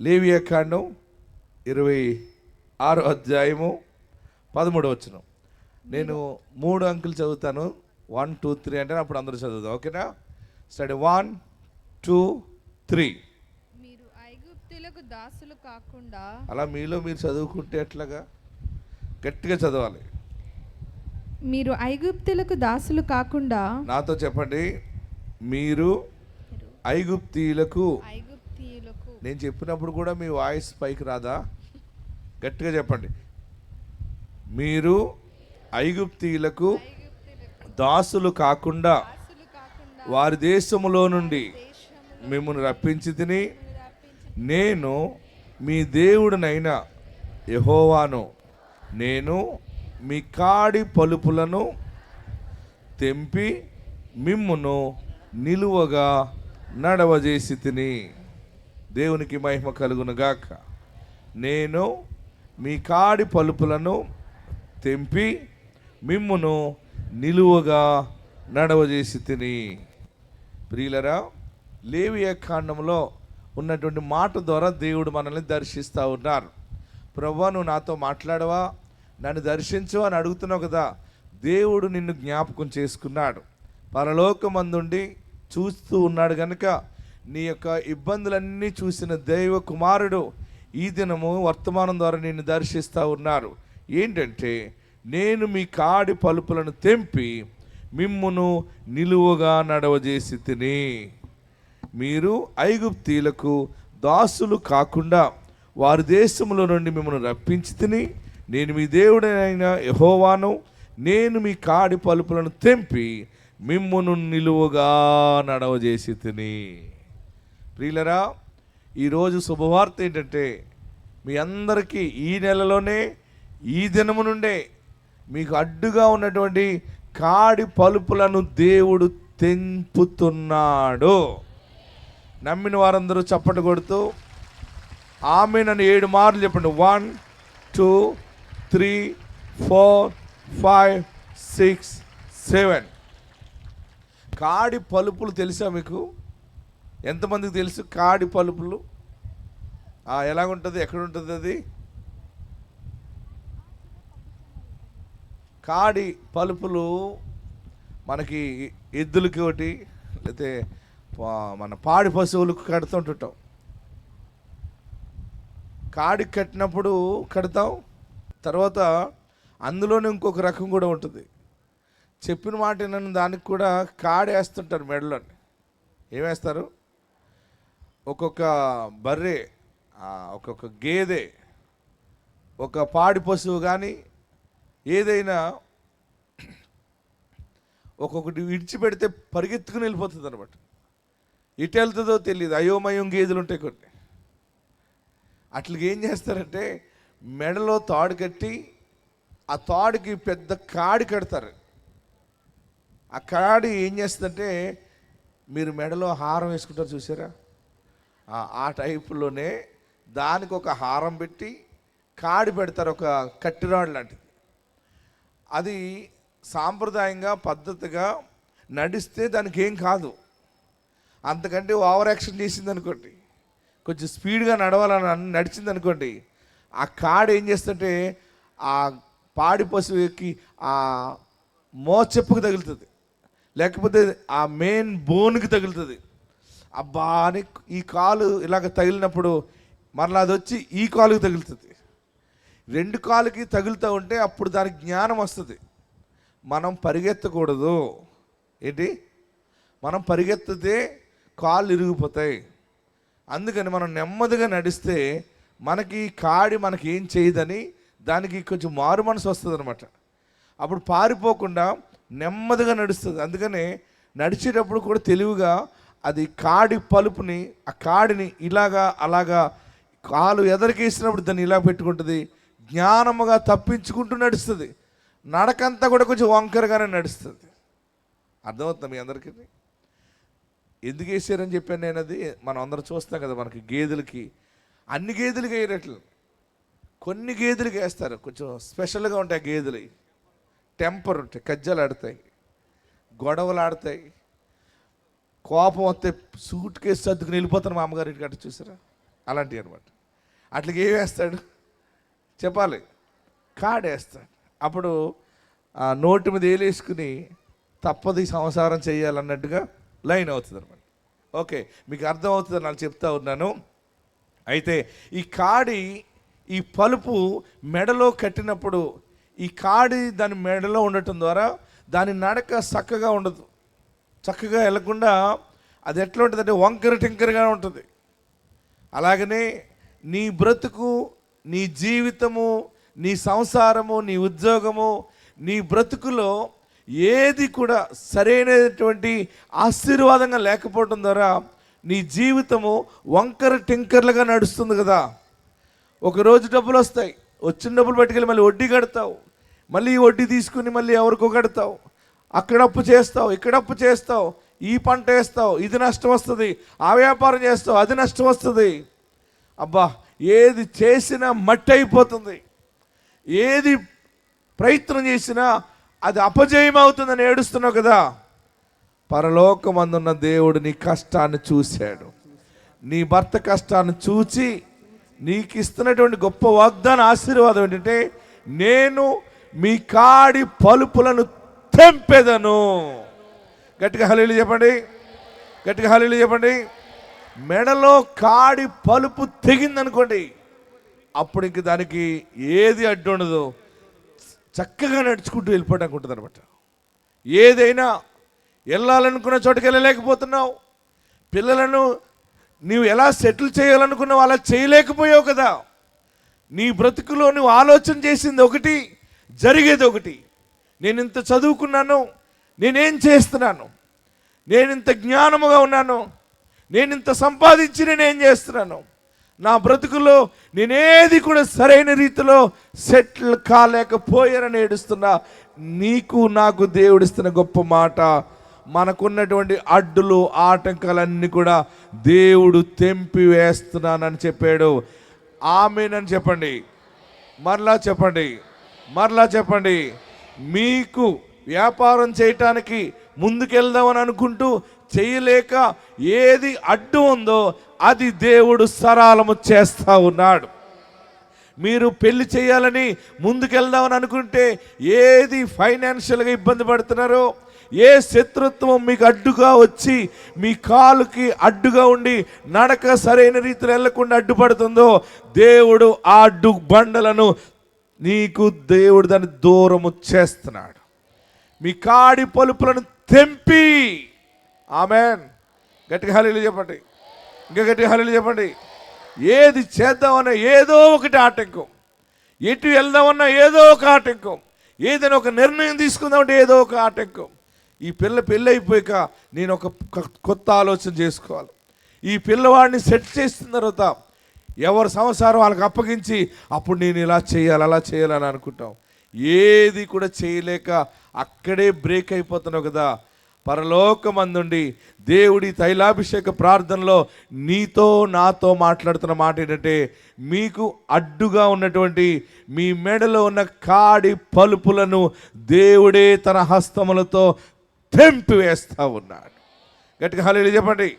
లేవియ కాండం ఇరవై ఆరో అధ్యాయము పదమూడు వచ్చిన నేను మూడు అంకులు చదువుతాను. వన్ టూ త్రీ అంటే అప్పుడు అందరూ చదువుతాం ఓకేనా? స్టడీ వన్ టూ త్రీ మీరు ఐగుప్తులకు దాసులు కాకుండా అలా మీలో మీరు చదువుకుంటే ఎట్లాగా? గట్టిగా చదవాలి. మీరు ఐగుప్తులకు దాసులు కాకుండా నాతో చెప్పండి. మీరు ఐగుప్తీయులకు ఐగుప్తీయులకు నేను చెప్పినప్పుడు కూడా మీ వాయిస్ పైకి రాదా? గట్టిగా చెప్పండి. మీరు ఐగుప్తీయులకు దాసులు కాకుండా వారి దేశములో నుండి మిమ్మల్ని రప్పించి తిని నేను మీ దేవుడినైన యహోవాను. నేను మీ కాడి పలుపులను తెంపి మిమ్మును నిలువగా నడవజేసి తిని. దేవునికి మహిమ కలుగునుగాక. నేను మీ కాడి పలుపులను తెంపి మిమ్మును నిలువగా నడవజేసి తిని. ప్రియులరా లేవియ కాండంలో ఉన్నటువంటి మాట ద్వారా దేవుడు మనల్ని దర్శిస్తూ ఉన్నారు. ప్రభా నువ్వు నాతో మాట్లాడవా? నన్ను దర్శించు అని అడుగుతున్నావు కదా దేవుడు నిన్ను జ్ఞాపకం చేసుకున్నాడు. పరలోకమందుండి చూస్తూ ఉన్నాడు కనుక నీ యొక్క ఇబ్బందులన్నీ చూసిన దైవ కుమారుడు ఈ దినము వర్తమానం ద్వారా నిన్ను దర్శిస్తూ ఉన్నారు. ఏంటంటే నేను మీ కాడి పలుపులను తెంపి మిమ్మును నిలువుగా నడవజేసి తిని మీరు ఐగుప్తీలకు దాసులు కాకుండా వారి దేశంలో నుండి మిమ్మల్ని రప్పించి తిని నేను మీ దేవుడైన యహోవాను నేను మీ కాడి పలుపులను తెంపి మిమ్మును నిలువుగా నడవజేసి తిని. ప్రియులరా ఈరోజు శుభవార్త ఏంటంటే మీ అందరికీ ఈ నెలలోనే ఈ దినము నుండే మీకు అడ్డుగా ఉన్నటువంటి కాడి పలుపులను దేవుడు తెంపుతున్నాడు. నమ్మిన వారందరూ చప్పట కొడుతూ ఆమె నన్ను ఏడు మార్లు చెప్పండి. One two three four five six seven. కాడి పలుపులు తెలుసా మీకు? ఎంతమందికి తెలుసు? కాడి పలుపులు. ఎలాగుంటుంది? ఎక్కడ ఉంటుంది అది? కాడి పలుపులు మనకి ఎద్దులకి ఒకటి లేకపోతే పా- మన పాడి పశువులకు కడుతుంటుంటాం కాడి కట్టినప్పుడు కడతాం. తర్వాత అందులోనే ఇంకొక రకం కూడా ఉంటుంది. చెప్పిన మాట నన్ను దానికి కూడా కాడేస్తుంటారు మెడలోని. ఏమేస్తారు ఒక్కొక్క బర్రె ఒక్కొక్క గేదె ఒక పాడి పశువు కానీ ఏదైనా ఒక్కొక్కటి విడిచిపెడితే పరిగెత్తుకుని వెళ్ళిపోతుంది అనమాట ఇటు వెళ్తుందో తెలియదు. అయోమయం గేదెలు ఉంటాయి కొన్ని. అట్లకి ఏం చేస్తారంటే మెడలో తాడు కట్టి ఆ తాడుకి పెద్ద కాడి కడతారు. ఆ కాడి ఏం చేస్తుందంటే మీరు మెడలో హారం వేసుకుంటారు చూసారా? ఆ- టైప్లోనే టైపులోనే దానికి ఒక హారం పెట్టి కాడి పెడతారు ఒక కట్టిరాడు లాంటిది. అది సాంప్రదాయంగా పద్ధతిగా నడిస్తే దానికి ఏం కాదు. అంతకంటే ఓవర్ యాక్షన్ చేసింది అనుకోండి కొంచెం స్పీడ్గా నడవాలని నడిచింది అనుకోండి ఆ కాడు ఏం చేస్తుంటే ఆ పాడి పశువుకి ఆ మోచెప్పుకు తగులుతుంది. లేకపోతే ఆ మెయిన్ బోన్కి తగులుతుంది. అబ్బా అని ఈ కాలు ఇలాగ తగిలినప్పుడు మరలా అది వచ్చి ఈ కాలుకి తగులుతుంది. రెండు కాలుకి తగులుతూ ఉంటే అప్పుడు దానికి జ్ఞానం వస్తుంది. మనం పరిగెత్తకూడదు. ఏంటి? మనం పరిగెత్తితే కాళ్ళు ఇరిగిపోతాయి. అందుకని మనం నెమ్మదిగా నడిస్తే మనకి కాడి మనకి ఏం చేయదని దానికి కొంచెం మారు మనసు వస్తుంది అనమాట అప్పుడు పారిపోకుండా నెమ్మదిగా నడుస్తుంది. అందుకనే నడిచేటప్పుడు కూడా తెలివిగా అది కాడి పలుపుని ఆ కాడిని ఇలాగా అలాగా కాలు ఎదరికేసినప్పుడు దాన్ని ఇలా పెట్టుకుంటుంది. జ్ఞానముగా తప్పించుకుంటూ నడుస్తుంది. నడకంతా కూడా కొంచెం వంకరగానే నడుస్తుంది. అర్థమవుతుంది మీ అందరికీ? ఎందుకు వేసారని చెప్పాను నేను అది? మనం అందరం చూస్తాం కదా మనకి గేదెలకి. అన్ని గేదెలకి వేయరట్లు కొన్ని గేదెలకి వేస్తారు. కొంచెం స్పెషల్గా ఉంటాయి ఆ గేదెలు టెంపర్ ఉంటాయి కజ్జలు ఆడతాయి గొడవలు ఆడతాయి. కోపం వస్తే సూట్ కేసు సర్దుకుని వెళ్ళిపోతాను మా అమ్మగారి ఇంటికి అట్ట చూసారా? అలాంటివి అనమాట అట్లకి ఏం వేస్తాడు? చెప్పాలి. కాడేస్తాడు. అప్పుడు నోటి మీద వేలేసుకుని తప్పది సంసారం చేయాలన్నట్టుగా లైన్ అవుతుంది అనమాట ఓకే మీకు అర్థం అవుతుందని చెప్తా ఉన్నాను. అయితే ఈ కాడి ఈ పలుపు మెడలో కట్టినప్పుడు ఈ కాడి దాని మెడలో ఉండటం ద్వారా దాని నడక చక్కగా ఉండదు. చక్కగా వెళ్ళకుండా అది ఎట్లా ఉంటుందంటే వంకర టింకరగా ఉంటుంది. అలాగనే నీ బ్రతుకు నీ జీవితము నీ సంసారము నీ ఉద్యోగము నీ బ్రతుకులో ఏది కూడా సరైనటువంటి ఆశీర్వాదంగా లేకపోవడం ద్వారా నీ జీవితము వంకర టింకర్లుగా నడుస్తుంది కదా. ఒక రోజు డబ్బులు వస్తాయి. వచ్చిన డబ్బులు పట్టుకెళ్ళి మళ్ళీ వడ్డీ కడతావు. మళ్ళీ వడ్డీ తీసుకుని మళ్ళీ ఎవరికో కడతావు. అక్కడ అప్పు చేస్తావు ఇక్కడ అప్పు చేస్తావు ఈ పంట వేస్తావు ఇది నష్టం వస్తుంది ఆ వ్యాపారం చేస్తావు అది నష్టం వస్తుంది. అబ్బా ఏది చేసినా మట్టి అయిపోతుంది. ఏది ప్రయత్నం చేసినా అది అపజయం అవుతుందని ఏడుస్తున్నావు కదా. పరలోకమందున్న దేవుడు నీ కష్టాన్ని చూశాడు. నీ భర్త కష్టాన్ని చూచి నీకు ఇస్తున్నటువంటి గొప్ప వాగ్దాన ఆశీర్వాదం ఏంటంటే నేను మీ కాడి పలుపులను తెంపెదను గట్టిగా హలీలు చెప్పండి. గట్టిగా హలీలు చెప్పండి. మెడలో కాడి పలుపు తెగిందనుకోండి అప్పుడు ఇంక దానికి ఏది అడ్డు ఉండదు చక్కగా నడుచుకుంటూ వెళ్ళిపోవడానికి ఉంటుంది అనమాట ఏదైనా వెళ్ళాలనుకున్న చోటుకి వెళ్ళలేకపోతున్నావు. పిల్లలను నీవు ఎలా సెటిల్ చేయాలనుకున్నావు అలా చేయలేకపోయావు కదా. నీ బ్రతుకులో నువ్వు ఆలోచన చేసింది ఒకటి జరిగేది ఒకటి. నేను ఇంత చదువుకున్నాను నేనేం చేస్తున్నాను? నేను ఇంత జ్ఞానముగా ఉన్నాను నేను ఇంత సంపాదించి నేనేం చేస్తున్నాను? నా బ్రతుకులో నేనేది కూడా సరైన రీతిలో సెటిల్ కాలేకపోయానని ఏడుస్తున్నా. నీకు నాకు దేవుడిస్తున్న గొప్ప మాట మనకున్నటువంటి అడ్డులు ఆటంకాలన్నీ కూడా దేవుడు తెంపి వేస్తున్నానని చెప్పాడు. ఆమెనని చెప్పండి. మరలా చెప్పండి. మరలా చెప్పండి. మీకు వ్యాపారం చేయటానికి ముందుకెళ్దామని అనుకుంటూ చేయలేక ఏది అడ్డు ఉందో అది దేవుడు సరాలము చేస్తా ఉన్నాడు. మీరు పెళ్ళి చేయాలని ముందుకెళ్దామని అనుకుంటే ఏది ఫైనాన్షియల్గా ఇబ్బంది పడుతున్నారో ఏ శత్రుత్వం మీకు అడ్డుగా వచ్చి మీ కాలుకి అడ్డుగా ఉండి నడక సరైన రీతిలో వెళ్ళకుండా అడ్డుపడుతుందో దేవుడు ఆ అడ్డు బండలను నీకు దేవుడు దాన్ని దూరము చేస్తున్నాడు. మీ కాడి పలుపులను తెంపి. ఆమెన్. గట్టిగా హలీలు చెప్పండి. ఇంకా గట్టిగా హలీలు చెప్పండి. ఏది చేద్దామన్నా ఏదో ఒకటి ఆటంకం. ఎటు వెళ్దామన్నా ఏదో ఒక ఆటంకం. ఏదైనా ఒక నిర్ణయం తీసుకుందామంటే ఏదో ఒక ఆటంకం. ఈ పిల్ల పెళ్ళి అయిపోయాక నేను ఒక కొత్త ఆలోచన చేసుకోవాలి. ఈ పిల్లవాడిని సెట్ చేసిన తర్వాత ఎవరి సంసారం వాళ్ళకి అప్పగించి అప్పుడు నేను ఇలా చేయాలి అలా చేయాలని అనుకుంటాం. ఏది కూడా చేయలేక అక్కడే బ్రేక్ అయిపోతున్నావు కదా. పరలోకమందుండి దేవుడి తైలాభిషేక ప్రార్థనలో నీతో నాతో మాట్లాడుతున్న మాట ఏంటంటే మీకు అడ్డుగా ఉన్నటువంటి మీ మెడలో ఉన్న కాడి పలుపులను దేవుడే తన హస్తములతో తెంపి వేస్తూ ఉన్నాడు. గట్టిగా హలో చెప్పండి.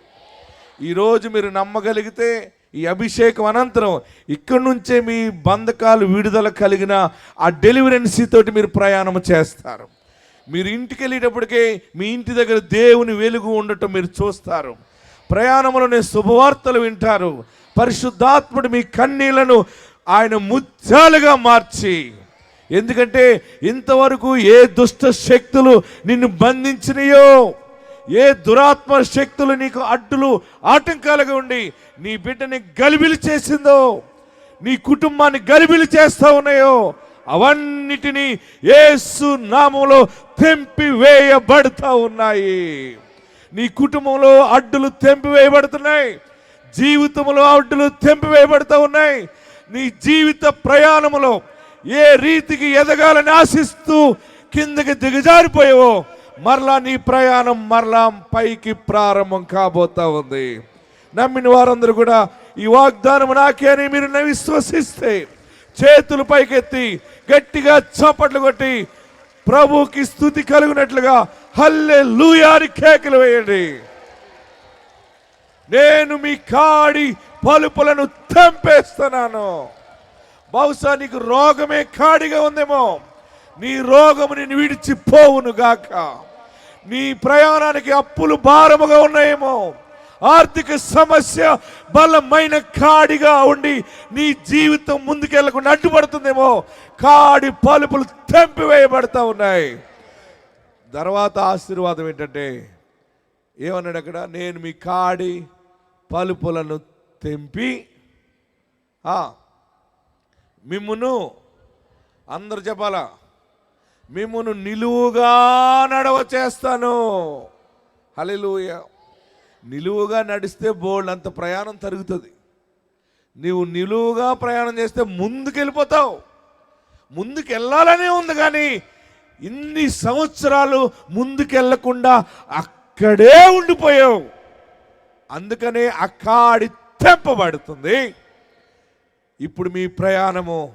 ఈరోజు మీరు నమ్మగలిగితే ఈ అభిషేకం అనంతరం ఇక్కడి నుంచే మీ బంధకాలు విడుదల కలిగిన ఆ డెలివరెన్సీ తోటి మీరు ప్రయాణం చేస్తారు. మీరు ఇంటికి వెళ్ళేటప్పటికే మీ ఇంటి దగ్గర దేవుని వెలుగు ఉండటం మీరు చూస్తారు. ప్రయాణంలోనే శుభవార్తలు వింటారు. పరిశుద్ధాత్ముడు మీ కన్నీళ్ళను ఆయన ముత్యాలుగా మార్చి. ఎందుకంటే ఇంతవరకు ఏ దుష్ట శక్తులు నిన్ను బంధించినయో ఏ దురాత్మ శక్తులు నీకు అడ్డులు ఆటంకాలుగా ఉండి నీ బిడ్డని గలిబిలి చేసిందో నీ కుటుంబాన్ని గలిబిలి చేస్తూ ఉన్నాయో అవన్నిటినీ ఏసు నామంలో తెంపి వేయబడతా ఉన్నాయి. నీ కుటుంబంలో అడ్డులు తెంపివేయబడుతున్నాయి జీవితంలో అడ్డులు తెంపివేయబడుతూ ఉన్నాయి. నీ జీవిత ప్రయాణములో ఏ రీతికి ఎదగాలని ఆశిస్తూ కిందకి దిగజారిపోయావో మరలా నీ ప్రయాణం మరలా పైకి ప్రారంభం కాబోతా ఉంది. నమ్మిన వారందరూ కూడా ఈ వాగ్దానం నాకే అని మీరు విశ్వసిస్తే చేతులు పైకెత్తి గట్టిగా చప్పట్లు కొట్టి ప్రభుకి స్థుతి కలుగునట్లుగా హల్లే లూయారి కేకలు వేయండి. నేను మీ కాడి పలుపులను తెంపేస్తున్నాను. బహుశా నీకు రోగమే కాడిగా ఉందేమో. నీ రోగము నేను విడిచిపోవును గాక. నీ ప్రయాణానికి అప్పులు భారముగా ఉన్నాయేమో. ఆర్థిక సమస్య బలమైన కాడిగా ఉండి నీ జీవితం ముందుకెళ్ళకుండా అడ్డుపడుతుందేమో. కాడి పలుపులు తెంపివేయబడతా ఉన్నాయి. తర్వాత ఆశీర్వాదం ఏంటంటే ఏమన్నాడు అక్కడ? నేను మీ కాడి పలుపులను తెంపి మిమ్మును అందరు చెప్పాలా? మిమ్మును నిలువుగా నడవ చేస్తాను హల్లెలూయా. నిలువుగా నడిస్తే బోల్డ్ అంత ప్రయాణం తరుగుతుంది. నీవు నిలువుగా ప్రయాణం చేస్తే ముందుకెళ్ళిపోతావు. ముందుకెళ్ళాలనే ఉంది కానీ ఇన్ని సంవత్సరాలు ముందుకెళ్ళకుండా అక్కడే ఉండిపోయావు. అందుకనే అక్కాడి తెంపబడుతుంది ఇప్పుడు మీ ప్రయాణము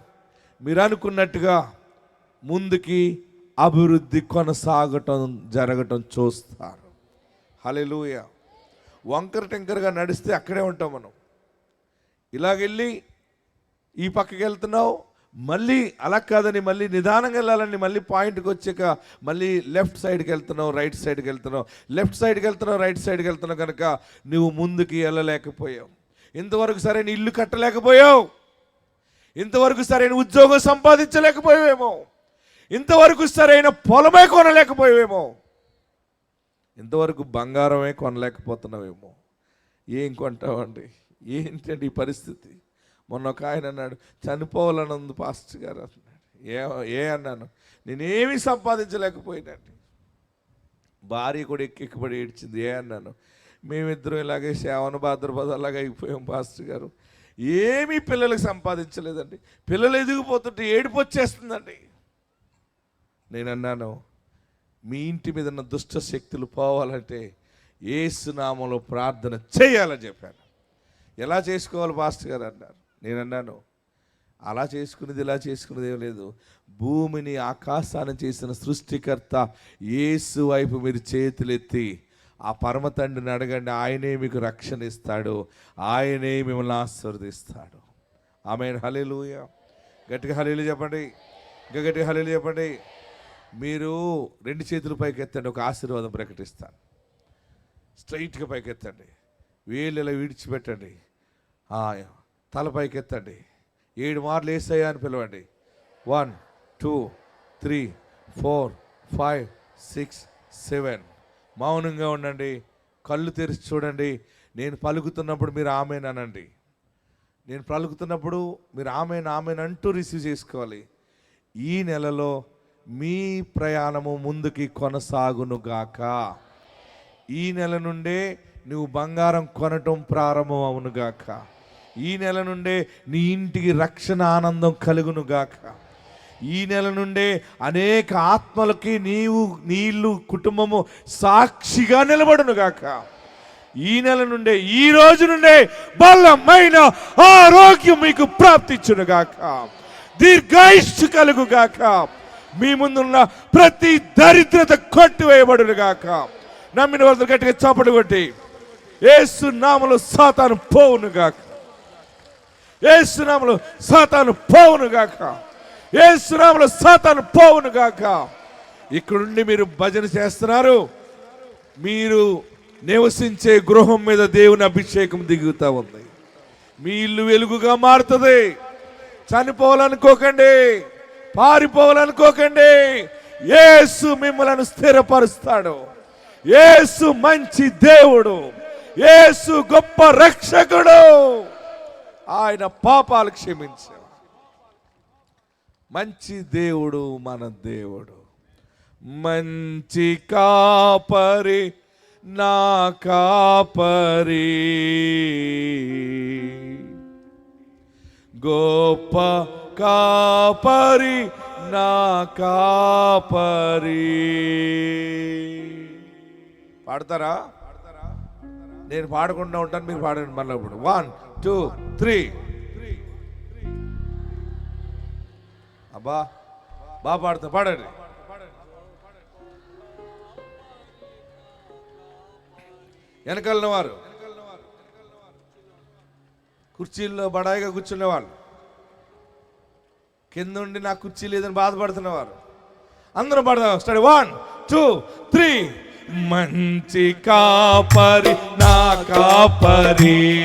మీరు అనుకున్నట్టుగా ముందుకి అభివృద్ధి కొనసాగటం జరగటం చూస్తారు. హలెలూయ వంకర టెంకరగా నడిస్తే అక్కడే ఉంటాం మనం. ఇలాగెళ్ళి ఈ పక్కకి వెళ్తున్నావు మళ్ళీ అలా కాదని మళ్ళీ నిదానంగా వెళ్ళాలని మళ్ళీ పాయింట్కి వచ్చాక మళ్ళీ లెఫ్ట్ సైడ్కి వెళ్తున్నావు రైట్ సైడ్కి వెళ్తున్నావు లెఫ్ట్ సైడ్కి వెళ్తున్నావు రైట్ సైడ్కి వెళ్తున్నావు కనుక నువ్వు ముందుకి వెళ్ళలేకపోయావు. ఇంతవరకు సరైన ఇల్లు కట్టలేకపోయావు. ఇంతవరకు సరైన ఉద్యోగం సంపాదించలేకపోయావేమో. ఇంతవరకు సరైన పొలమే కొనలేకపోయావేమో. ఇంతవరకు బంగారమే కొనలేకపోతున్నావేమో. ఏం కొంటావండి? ఏంటండి ఈ పరిస్థితి? మొన్న ఒక ఆయన అన్నాడు చనిపోవాలని ఉంది పాస్టర్ గారు అన్నాడు. ఏ ఏ అన్నాను? నేనేమీ సంపాదించలేకపోయినండి. భార్య కూడా ఎక్కిపడి ఏడ్చింది ఏ అన్నాను? మేమిద్దరం ఇలాగే సేవన భాద్రపద అలాగే అయిపోయాం పాస్టర్ గారు. ఏమీ పిల్లలకు సంపాదించలేదండి. పిల్లలు ఎదిగిపోతుంటే ఏడిపొచ్చేస్తుందండి నేను అన్నాను మీ ఇంటి మీద ఉన్న దుష్ట శక్తులు పోవాలంటే ఏసునామలో ప్రార్థన చేయాలని చెప్పాను. ఎలా చేసుకోవాలి పాస్టర్ గారు? అన్నారు. నేను అన్నాను అలా చేసుకునేది ఇలా చేసుకునేది ఏం లేదు. భూమిని ఆకాశాన్ని చేసిన సృష్టికర్త ఏసు వైపు మీరు చేతులెత్తి ఆ పరమ తండ్రిని అడగండి ఆయనే మీకు రక్షణ ఇస్తాడు ఆయనే మిమ్మల్ని ఆశీర్వదిస్తాడు. ఆమె హలేలుయ గట్టిగా హలేలు చెప్పండి. ఇంకా గట్టిగా హలేలు చెప్పండి. మీరు రెండు చేతుల పైకి ఎత్తండి ఒక ఆశీర్వాదం ప్రకటిస్తాను. స్ట్రైట్గా పైకి ఎత్తండి వేలు ఇలా విడిచిపెట్టండి తల పైకి ఎత్తండి ఏడు మార్లు వేసాయా అని పిలవండి. One two three four five six seven. మౌనంగా ఉండండి. కళ్ళు తెరిచి చూడండి. నేను పలుకుతున్నప్పుడు మీరు ఆమెనండి నేను పలుకుతున్నప్పుడు మీరు ఆమెను ఆమెను అంటూ రిసీవ్ చేసుకోవాలి. ఈ నెలలో మీ ప్రయాణము ముందుకి కొనసాగునుగాక ఈ నెల నుండే నువ్వు బంగారం కొనటం ప్రారంభం అవునుగాక ఈ నెల నుండే నీ ఇంటికి రక్షణ ఆనందం కలుగునుగాక ఈ నెల నుండే అనేక ఆత్మలకి నీవు నీళ్ళు కుటుంబము సాక్షిగా నిలబడునుగాక ఈ నెల నుండే ఈ రోజు నుండే బలమైన ఆరోగ్యం మీకు ప్రాప్తించునుగాక దీర్ఘాయుష్షు కలుగుగాక మీ ముందున్న ప్రతి దరిద్రత కొట్టివేయబడుగాక నమ్మిన వాళ్ళు గట్టిగా చప్పటి కొట్టి ఏసునామలో సాతాను పోవునుగాక. ఏసు నామలో సాతాను పోవునుగాక. ఏసు నామలో సాతాను పోవునుగాక. ఇక్కడుండి మీరు భజన చేస్తున్నారు. మీరు నివసించే గృహం మీద దేవుని అభిషేకం దిగుతూ ఉంది. మీ ఇల్లు వెలుగుగా మారుతుంది. చనిపోవాలనుకోకండి. పారిపోవాలనుకోకండి. ఏసు మిమ్మలను స్థిరపరుస్తాడు. ఏసు మంచి దేవుడు. ఏసు గొప్ప రక్షకుడు. ఆయన పాపాలు క్షమించాడు మంచి దేవుడు మన దేవుడు. మంచి కాపరి నా కాపరి. గోప కాపరి నా కాపరి. పాడతారా? నేను పాడకుండా ఉంటాను మీరు పాడండి మళ్ళీ ఇప్పుడు. వన్ టూ త్రీ అబ్బా బాగా పాడుతా పాడండి. వెనకాలన్న వారు కుర్చీల్లో బడాయిగా కూర్చునేవాళ్ళు. కింద ఉండి నా కుర్చీ లేదని బాధపడుతున్నవారు. అందరూ పడదాం స్టడీ. వన్ టూ త్రీ మంచి కాపరి నా కాపరి.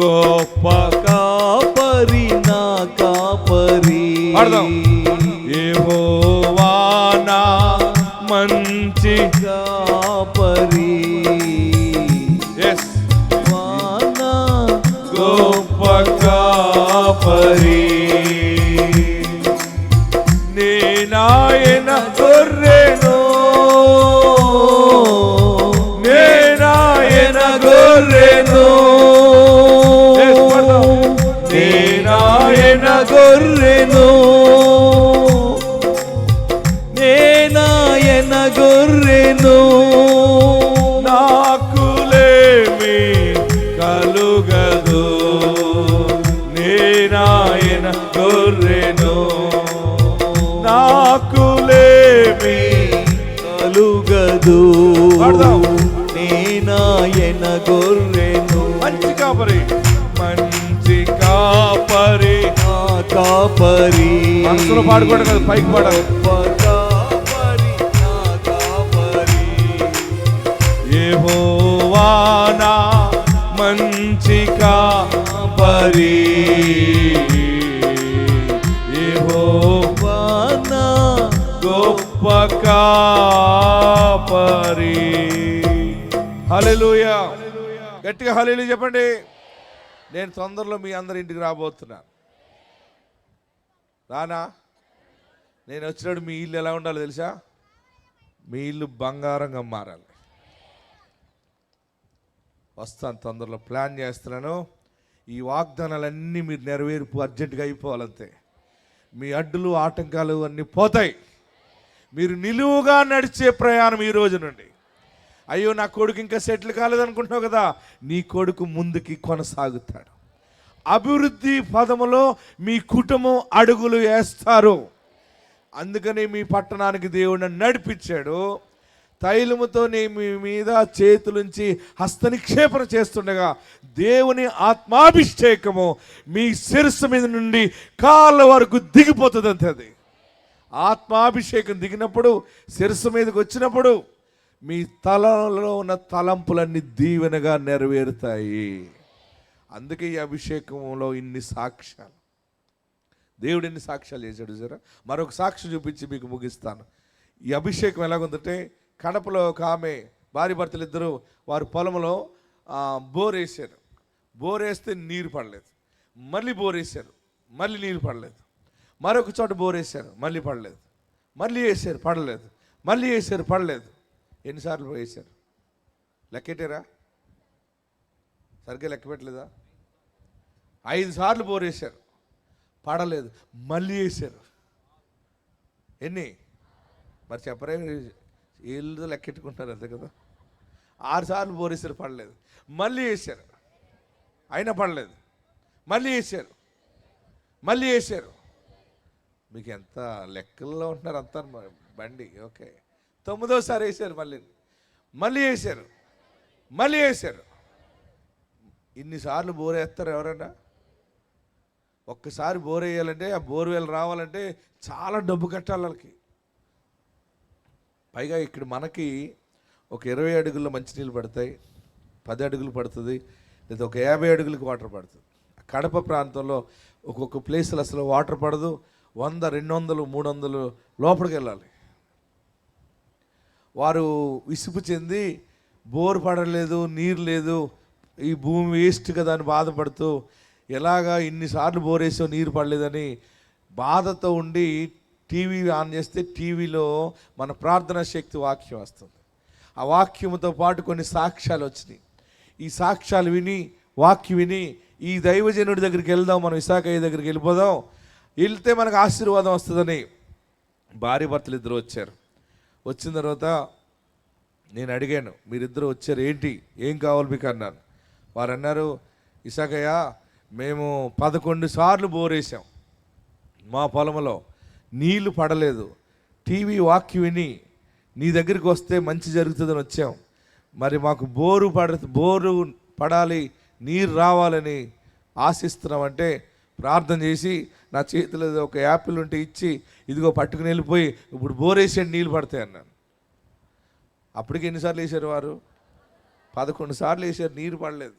గొప్ప కాపరి నా కాపరి. పాడదాం. యెహోవానా మంచి కాపరి. ఎస్ వానా గొప్ప కాపరి. నేనాయన గొర్రెను. నేనాయన గొర్రెను. Yes, పడదాం. నేనాయన గొర్రెను. నేనాయన గొర్రెను. పాడదాం. నేనాయన గొర్రెను మంచి కాపరి. మంచి కాపరి. నా కాపరి. మనసులో పాడుకోవడం కాదు పైకి పాడాలి. కాపరి నా కాపరి. యెహోవానా మంచి కాపరి. హల్లెలూయా. గట్టిగా హల్లెలూయా చెప్పండి. నేను తొందరలో మీ అందరి ఇంటికి రాబోతున్నాను రానా? నేను వచ్చినప్పుడు మీ ఇల్లు ఎలా ఉండాలో తెలుసా? మీ ఇల్లు బంగారంగా మారాలి. వస్తాను తొందరలో. ప్లాన్ చేస్తున్నాను. ఈ వాగ్దానాలన్నీ మీరు నెరవేర్పు అర్జెంటుగా అయిపోవాలంతే. మీ అడ్డులు ఆటంకాలు అన్నీ పోతాయి. మీరు నిలువుగా నడిచే ప్రయాణం ఈ రోజు నుండి. అయ్యో నా కొడుకు ఇంకా సెటిల్ కాలేదనుకుంటున్నావు కదా. నీ కొడుకు ముందుకి కొనసాగుతాడు. అభివృద్ధి పదములో మీ కుటుంబం అడుగులు వేస్తారు. అందుకని మీ పట్టణానికి దేవుడు నడిపించాడు. తైలముతో నీ మీ మీద చేతులుంచి హస్తనిక్షేపణ చేస్తుండగా దేవుని ఆత్మాభిషేకము మీ శిరస్సు మీద నుండి కాళ్ళ వరకు దిగిపోతుంది అంతే అది. ఆత్మాభిషేకం దిగినప్పుడు శిరస్సు మీదకి వచ్చినప్పుడు మీ తలలో ఉన్న తలంపులన్నీ దీవెనగా నెరవేరుతాయి. అందుకే ఈ అభిషేకంలో ఇన్ని సాక్ష్యాలు. దేవుడు ఎన్ని సాక్ష్యాలు చేశాడు సరే మరొక సాక్షి చూపించి మీకు ముగిస్తాను. ఈ అభిషేకం ఎలాగుందంటే కడపలో ఒక ఆమె భార్య భర్తలు ఇద్దరు వారి పొలంలో బోరేసారు బోరేస్తే నీరు పడలేదు. మళ్ళీ బోరేసారు మళ్ళీ నీరు పడలేదు. మరొక చోట బోరేసారు మళ్ళీ పడలేదు. మళ్ళీ వేసారు పడలేదు. మళ్ళీ వేసారు పడలేదు. ఎన్నిసార్లు పోయేశారు? లెక్కెట్టారా? సరిగ్గా లెక్క పెట్టలేదా? ఐదు సార్లు బోర్ పడలేదు. మళ్ళీ వేశారు. ఎన్ని? మరి చెప్పరే వీళ్ళు లెక్కెట్టుకుంటారు అంతే కదా. ఆరు సార్లు బోర్ పడలేదు. మళ్ళీ వేశారు. అయినా పడలేదు. మళ్ళీ వేశారు. మళ్ళీ వేశారు. మీకు ఎంత లెక్కల్లో ఉంటున్నారు అంతా బండి. ఓకే. తొమ్మిదోసారి వేశారు మళ్ళీ. మళ్ళీ వేశారు. మళ్ళీ వేశారు. ఇన్నిసార్లు బోర్ వేస్తారు ఎవరైనా ఒక్కసారి బోర్ వేయాలంటే ఆ బోర్వెల్ రావాలంటే చాలా డబ్బు కట్టాలి వాళ్ళకి. పైగా ఇక్కడ మనకి ఒక ఇరవై అడుగుల్లో మంచినీళ్ళు పడతాయి పది అడుగులు పడుతుంది లేదా ఒక యాభై అడుగులకు వాటర్ పడుతుంది. కడప ప్రాంతంలో ఒక్కొక్క ప్లేస్లో అసలు వాటర్ పడదు వంద రెండు వందలు మూడు వందలు లోపలికి వెళ్ళాలి. వారు విసుపు చెంది బోర్ పడలేదు నీరు లేదు ఈ భూమి వేస్ట్ కదా అని బాధపడుతూ ఎలాగా ఇన్నిసార్లు బోర్ వేసో నీరు పడలేదని బాధతో ఉండి టీవీ ఆన్ చేస్తే టీవీలో మన ప్రార్థనా శక్తి వాక్యం వస్తుంది. ఆ వాక్యముతో పాటు కొన్ని సాక్ష్యాలు వచ్చినాయి. ఈ సాక్ష్యాలు విని వాక్యం విని ఈ దైవజనుడి దగ్గరికి వెళ్దాం మనం ఇసాకయ్య దగ్గరికి వెళ్ళిపోదాం. వెళ్తే మనకు ఆశీర్వాదం వస్తుందని భార్య భర్తలు ఇద్దరు వచ్చారు. వచ్చిన తర్వాత నేను అడిగాను మీరిద్దరు వచ్చారు ఏంటి ఏం కావాలి మీకు? అన్నాను. వారు అన్నారు ఇసాకయ్య మేము పదకొండు సార్లు బోరేసాం మా పొలంలో నీళ్ళు పడలేదు. టీవీ వాక్యం విని నీ దగ్గరికి వస్తే మంచి జరుగుతుందని వచ్చాం. మరి మాకు బోరు పడ బోరు పడాలి నీరు రావాలని ఆశిస్తున్నామంటే ప్రార్థన చేసి నా చేతిలో ఏదో ఒక యాపిల్ ఉంటే ఇచ్చి ఇదిగో పట్టుకుని వెళ్ళిపోయి ఇప్పుడు బోరేసాడు నీళ్ళు పడతాయి అన్నాను. అప్పటికి ఎన్నిసార్లు వేసారు వారు? పదకొండు సార్లు వేసారు నీరు పడలేదు.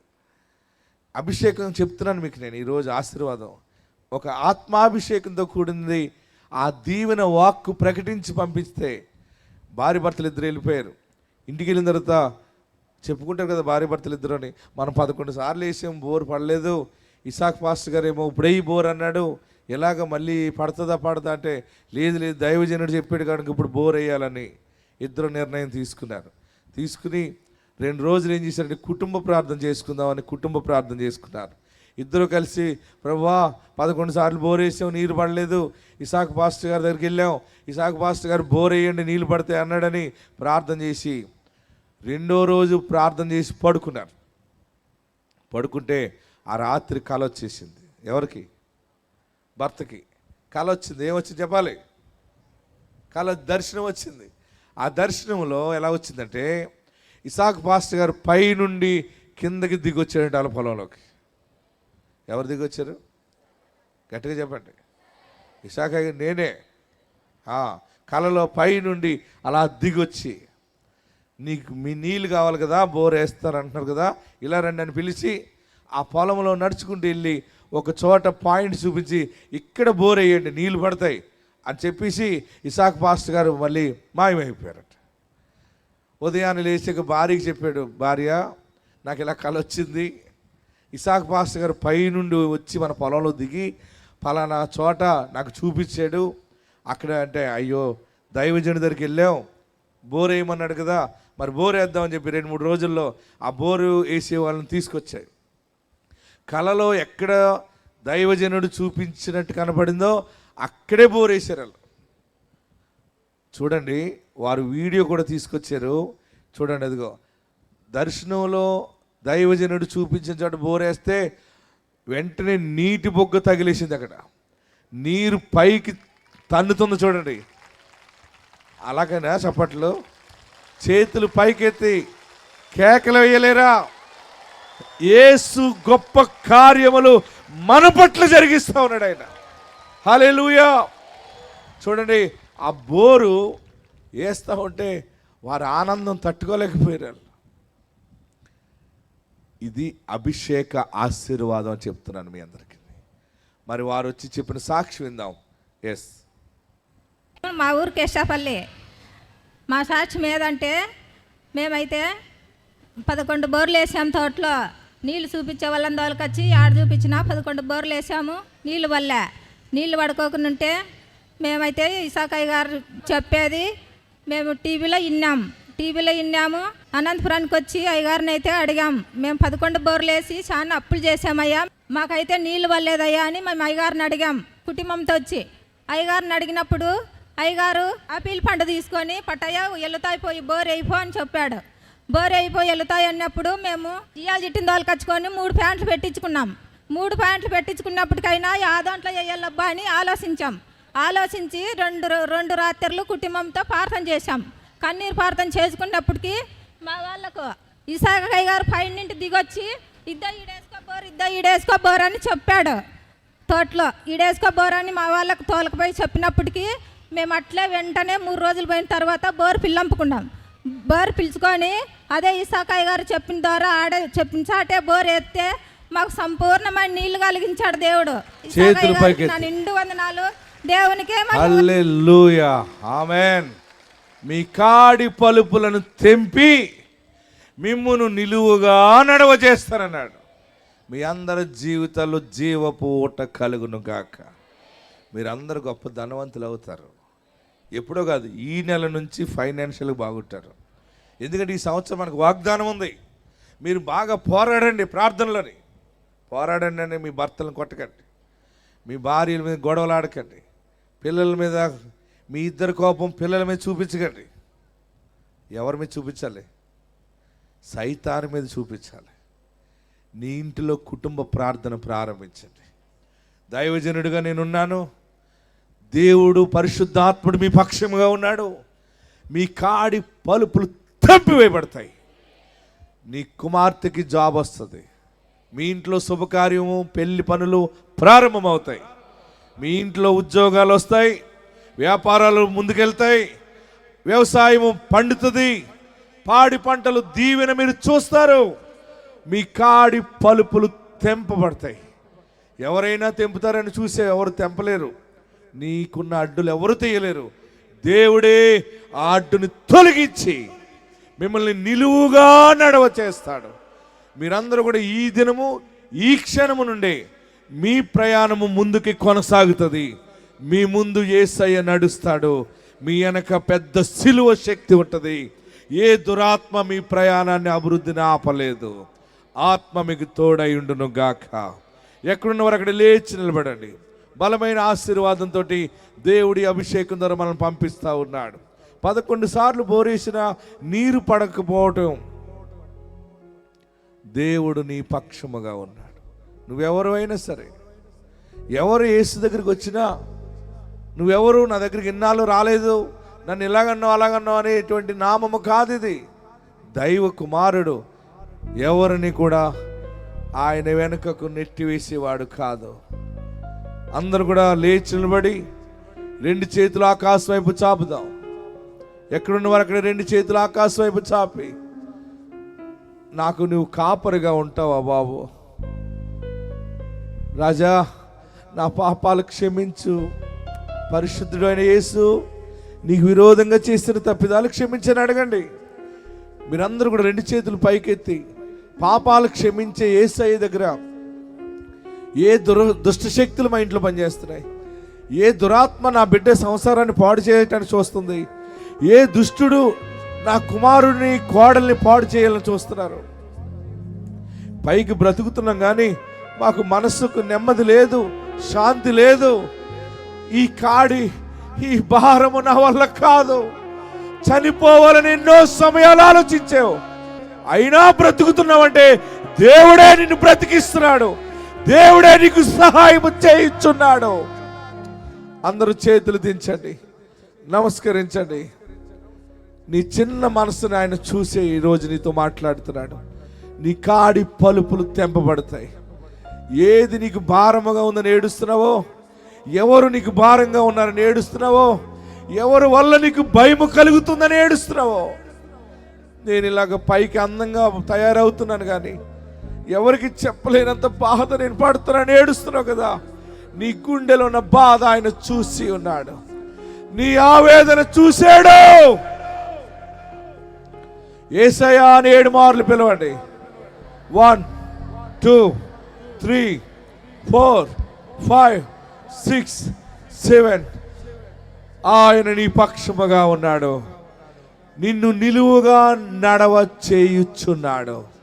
అభిషేకం చెప్తున్నాను మీకు నేను ఈరోజు ఆశీర్వాదం. ఒక ఆత్మాభిషేకంతో కూడింది ఆ దీవెన వాక్కు ప్రకటించి పంపిస్తే భార్య భర్తలు ఇద్దరు వెళ్ళిపోయారు. ఇంటికి వెళ్ళిన తర్వాత చెప్పుకుంటారు కదా భార్య భర్తలు ఇద్దరు అని మనం పదకొండు సార్లు వేసాం బోర్ పడలేదు ఇసాక్ పాస్టర్ గారు ఏమో ఇప్పుడే బోర్ అన్నాడు. ఎలాగ మళ్ళీ పడుతుందా పడదా అంటే లేదు లేదు దైవజనుడు చెప్పాడు కనుక ఇప్పుడు బోర్ వేయాలని ఇద్దరు నిర్ణయం తీసుకున్నారు. తీసుకుని రెండు రోజులు ఏం చేశారంటే కుటుంబ ప్రార్థన చేసుకుందామని కుటుంబ ప్రార్థన చేసుకున్నారు. ఇద్దరు కలిసి ప్రభా పదకొండు సార్లు బోర్ వేసాం నీరు పడలేదు. ఇసాక్ పాస్టర్ గారి దగ్గరికి వెళ్ళాం. ఇసాక్ పాస్టర్ గారు బోర్ వేయండి నీళ్ళు పడతాయి అన్నాడని ప్రార్థన చేసి రెండో రోజు ప్రార్థన చేసి పడుకున్నారు. పడుకుంటే ఆ రాత్రి కళ వచ్చేసింది. ఎవరికి? భర్తకి. కల వచ్చింది. ఏమొచ్చింది చెప్పాలి? కల దర్శనం వచ్చింది. ఆ దర్శనంలో ఎలా వచ్చిందంటే ఇసాక్ పాస్టర్ గారు పై నుండి కిందకి దిగొచ్చారంటే వాళ్ళ పొలంలోకి. ఎవరు దిగొచ్చారు? గట్టిగా చెప్పండి. ఇసాక్ నేనే. కళలో కలలో పై నుండి అలా దిగొచ్చి నీకు మీ నీళ్ళు కావాలి కదా బోర్ వేస్తారు అంటున్నారు కదా ఇలా రండి అని పిలిచి ఆ పొలంలో నడుచుకుంటూ వెళ్ళి ఒక చోట పాయింట్ చూపించి ఇక్కడ బోర్ వేయండి నీళ్ళు పడతాయి అని చెప్పేసి ఇసాక్ పాస్టర్ గారు మళ్ళీ మాయమైపోయారట. ఉదయాన్నే లేచాక భార్యకి చెప్పాడు భార్య నాకు ఇలా కల వచ్చింది. ఇసాక్ పాస్టర్ గారు పైనుండి వచ్చి మన పొలంలో దిగి ఫలానా చోట నాకు చూపించాడు. అక్కడ అంటే అయ్యో దైవజనుడి దగ్గరికి వెళ్ళాం. బోర్ వేయమన్నాడు కదా మరి బోర్ వేద్దామని చెప్పి రెండు మూడు రోజుల్లో ఆ బోరు వేసే వాళ్ళని తీసుకొచ్చాయి. కళలో ఎక్కడ దైవజనుడు చూపించినట్టు కనపడిందో అక్కడే బోర్ వాళ్ళు. చూడండి వారు వీడియో కూడా తీసుకొచ్చారు. చూడండి అదిగో. దర్శనంలో దైవజనుడు చూపించిన చోట బోరేస్తే వెంటనే నీటి బొగ్గ తగిలేసింది అక్కడ. నీరు పైకి తన్నుతుంది చూడండి. అలాగనే చప్పట్లు? చేతులు పైకెత్తి కేకలు వేయలేరా? ఏసు గొప్ప కార్యములు మన పట్ల జరిగిస్తూ ఉన్నాడు ఆయన. హల్లెలూయా. చూడండి ఆ బోరు వేస్తూ ఉంటే వారు ఆనందం తట్టుకోలేకపోయారు ఇది అభిషేక ఆశీర్వాదం అని చెప్తున్నాను మీ అందరికీ. మరి వారు వచ్చి చెప్పిన సాక్షి విందాం. ఎస్ మా ఊరు కేశాపల్లి. మా సాక్షి ఏదంటే మేమైతే పదకొండు బోర్లు వేసాం తోటలో. నీళ్ళు చూపించే వాళ్ళని వచ్చి ఆడ చూపించినా పదకొండు బోర్లు వేసాము నీళ్ళు వల్ల. నీళ్ళు పడుకోకుండా ఉంటే మేమైతే ఇసాకయ్య గారు చెప్పేది మేము టీవీలో విన్నాం టీవీలో విన్నాము అనంతపురానికి వచ్చి అయ్యగారిని అయితే అడిగాం. మేము పదకొండు బోర్లు వేసి చాలా అప్పులు చేసామయ్యా మాకైతే నీళ్ళు వల్లేదయ్యా అని మేము అయ్యగారిని అడిగాం. కుటుంబంతో వచ్చి అయ్యగారిని అడిగినప్పుడు అయ్యగారు ఆపిల్ పండు తీసుకొని పట్టయ్య ఎల్లుతాయిపోయి బోర్ అయిపో అని చెప్పాడు. బోర్ అయిపోయి వెళ్తాయి అన్నప్పుడు మేము ఇయ్యాల జిట్టిన దోలకచ్చుకొని మూడు ప్యాంట్లు పెట్టించుకున్నాం. మూడు ప్యాంట్లు పెట్టించుకున్నప్పటికైనా ఆ దాంట్లో వేయాలబ్బా అని ఆలోచించాం. ఆలోచించి రెండు రెండు రాత్రులు కుటుంబంతో ప్రార్థన చేశాం. కన్నీరు ప్రార్థన చేసుకున్నప్పటికీ మా వాళ్ళకు ఇసాకయ్య గారు పైనుంటి దిగొచ్చి ఇద్ద ఈడేసుకోబోరు ఇద్ద ఈడేసుకోబోరు అని చెప్పాడు. తోటలో ఈడేసుకో బోర్ అని మా వాళ్ళకు తోలకపోయి చెప్పినప్పటికీ మేము అట్లే వెంటనే మూడు రోజులు పోయిన తర్వాత బోర్ పిల్లంపుకున్నాం. బోర్ పిలుచుకొని అదే ఇసాకాయ గారు చెప్పిన ద్వారా ఆడే చెప్పిన చాటే బోర్ ఎత్తే మాకు సంపూర్ణమైన నీళ్ళు కలిగించాడు దేవుడు. చేతులు. నా నిండు వందనాలు. దేవునికే మహిమ. హల్లెలూయా. ఆమెన్. మీ కాడి పలుపులను తెంపి మిమ్మును నిలువుగా నడవ చేస్తానన్నాడు. మీ అందరి జీవితాల్లో జీవపు ఊట కలుగును గాక. మీరందరూ గొప్ప ధనవంతులు అవుతారు. ఎప్పుడో కాదు ఈ నెల నుంచి ఫైనాన్షియల్గా బాగుంటారు. ఎందుకంటే ఈ సంవత్సరం మనకు వాగ్దానం ఉంది. మీరు బాగా పోరాడండి ప్రార్థనలని. పోరాడండి అని మీ భర్తలను కొట్టకండి. మీ భార్యల మీద గొడవలు ఆడకండి. పిల్లల మీద మీ ఇద్దరు కోపం పిల్లల మీద చూపించకండి. ఎవరి మీద చూపించాలి? సైతాన్ మీద చూపించాలి. నీ ఇంటిలో కుటుంబ ప్రార్థన ప్రారంభించండి. దైవజనుడిగా నేనున్నాను. దేవుడు పరిశుద్ధాత్ముడు మీ పక్షముగా ఉన్నాడు. మీ కాడి పలుపులు తప్పివేయబడతాయి నీ కుమార్తెకి జాబ్ వస్తుంది. మీ ఇంట్లో శుభకార్యము పెళ్ళి పనులు ప్రారంభమవుతాయి. మీ ఇంట్లో ఉద్యోగాలు వస్తాయి వ్యాపారాలు ముందుకెళ్తాయి వ్యవసాయము పండుతుంది పాడి పంటలు దీవెన మీరు చూస్తారు. మీ కాడి పలుపులు తెంపబడతాయి. ఎవరైనా తెంపుతారని చూసే ఎవరు తెంపలేరు. నీకున్న అడ్డులు ఎవరు తీయలేరు. దేవుడే ఆ అడ్డుని తొలగించి మిమ్మల్ని నిలువుగా నడవ చేస్తాడు మీరందరూ కూడా ఈ దినము ఈ క్షణము నుండే మీ ప్రయాణము ముందుకి కొనసాగుతుంది. మీ ముందు ఏసయ్య నడుస్తాడు. మీ వెనక పెద్ద సిలువ శక్తి ఉంటుంది. ఏ దురాత్మ మీ ప్రయాణాన్ని అభివృద్ధిని ఆపలేదు. ఆత్మ మీకు తోడై ఉండును గాక. ఎక్కడున్నవారు అక్కడ లేచి నిలబడండి. బలమైన ఆశీర్వాదంతో దేవుడి అభిషేకం ద్వారా మనల్ని పంపిస్తూ ఉన్నాడు. పదకొండు సార్లు బోరేసిన నీరు పడకపోవటం. దేవుడు నీ పక్షముగా ఉన్నాడు. నువ్వెవరు అయినా సరే ఎవరు ఏసు దగ్గరికి వచ్చినా నువ్వెవరు నా దగ్గరికి ఇన్నాళ్ళు రాలేదు నన్ను ఇలాగన్నావు అలాగన్నావు అనేటువంటి నామము కాదు ఇది. దైవ కుమారుడు ఎవరిని కూడా ఆయన వెనుకకు నెట్టివేసేవాడు కాదు. అందరూ కూడా లేచి నిలబడి రెండు చేతులు ఆకాశం వైపు చాపుదాం. ఎక్కడున్న వారు అక్కడ రెండు చేతులు ఆకాశం వైపు చాపి. నాకు నువ్వు కాపరిగా ఉంటావా బాబు. రాజా నా పాపాలు క్షమించు. పరిశుద్ధుడు అయిన యేసు నీకు విరోధంగా చేసిన తప్పిదాలు క్షమించని అడగండి. మీరందరూ కూడా రెండు చేతులు పైకెత్తి పాపాలు క్షమించే ఏసఐ దగ్గర ఏ దుర దుష్ట శక్తులు మా ఇంట్లో పనిచేస్తున్నాయి? ఏ దురాత్మ నా బిడ్డ సంసారాన్ని పాడు చేయటానికి చూస్తుంది? ఏ దుష్టుడు నా కుమారుడిని కోడల్ని పాడు చేయాలని చూస్తున్నారు? పైకి బ్రతుకుతున్నాం కానీ మాకు మనస్సుకు నెమ్మది లేదు శాంతి లేదు. ఈ కాడి ఈ భారము నా వల్ల కాదు. చనిపోవాలని ఎన్నో సమయాలు ఆలోచించావు. అయినా బ్రతుకుతున్నావంటే దేవుడే నిన్ను బ్రతికిస్తున్నాడు. దేవుడే నీకు సహాయం చేయించున్నాడు అందరూ చేతులు దించండి. నమస్కరించండి. నీ చిన్న మనసుని ఆయన చూసే ఈ రోజు నీతో మాట్లాడుతున్నాడు. నీ కాడి పలుపులు తెంపబడతాయి. ఏది నీకు భారముగా ఉందని ఏడుస్తున్నావో ఎవరు నీకు భారంగా ఉన్నారని ఏడుస్తున్నావో ఎవరు వల్ల నీకు భయము కలుగుతుందని ఏడుస్తున్నావో నేను ఇలాగ పైకి అందంగా తయారవుతున్నాను కానీ ఎవరికి చెప్పలేనంత బాధ నేను పడుతున్నాను ఏడుస్తున్నావు కదా. నీ గుండెలో ఉన్న బాధ ఆయన చూసి ఉన్నాడు. నీ ఆవేదన చూశాడు. ఏసయా అని ఏడు మార్లు పిలవండి. One two three four five six seven ఆయన నీ పక్షముగా ఉన్నాడు. నిన్ను నిలువుగా నడవ చేయుచున్నాడు.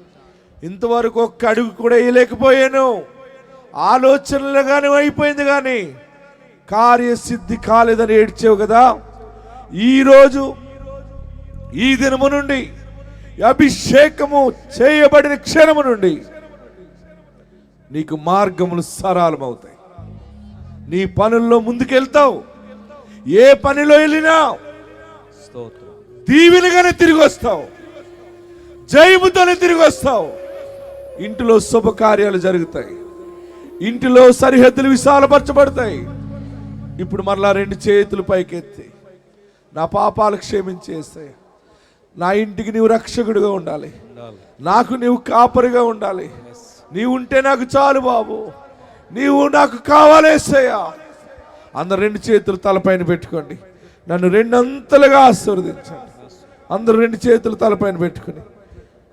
ఇంతవరకు ఒక్క అడుగు కూడా వేయలేకపోయాను. ఆలోచనలుగానే అయిపోయింది కానీ కార్యసిద్ధి కాలేదని ఏడ్చావు కదా. ఈరోజు ఈ దినము నుండి అభిషేకము చేయబడిన క్షణము నుండి నీకు మార్గములు సరళమవుతాయి. నీ పనుల్లో ముందుకెళ్తావు. ఏ పనిలో వెళ్ళినా దీవెనగానే తిరిగి వస్తావు. జయముతోనే తిరిగి వస్తావు. ఇంటిలో శుభకార్యాలు జరుగుతాయి. ఇంటిలో సరిహద్దులు విశాలపరచబడతాయి. ఇప్పుడు మరలా రెండు చేతులు పైకెత్తి నా పాపాలు క్షమించేస్తాయి నా ఇంటికి నీవు రక్షకుడిగా ఉండాలి. నాకు నీవు కాపరిగా ఉండాలి. నీవు ఉంటే నాకు చాలు బాబు. నీవు నాకు కావాలేసయ్యా అందరు రెండు చేతులు తలపైన పెట్టుకోండి. నన్ను రెండంతలుగా ఆశీర్వదించండి. అందరూ రెండు చేతులు తలపైన పెట్టుకుని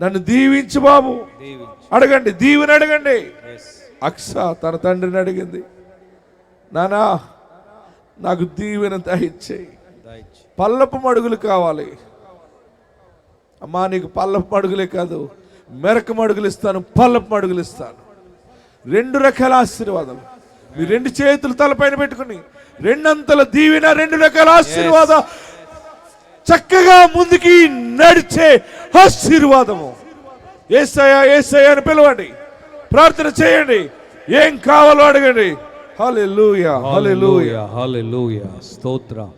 నన్ను దీవించు బాబు. దీవించు అడగండి దీవెని అడగండి. అక్ష తన తండ్రిని అడిగింది నానా నాకు దీవెన దయచేయి. దయచి పల్లపు మడుగులు కావాలి. అమ్మా నీకు పల్లపు మడుగులే కాదు మెరక మడుగులు ఇస్తాను పల్లపు మడుగులు ఇస్తాను. రెండు రకాల ఆశీర్వాదం మీ రెండు చేతులు తలపైన పెట్టుకుని రెండంతల దీవెన రెండు రకాల ఆశీర్వాదం. చక్కగా ముందుకి నడిచే ఆశీర్వాదము. ఏసయ్య ఏసయ్య అని పిలవండి. ప్రార్థన చేయండి. ఏం కావాలో అడగండి. హల్లెలూయా హల్లెలూయా హల్లెలూయా. స్తోత్రం.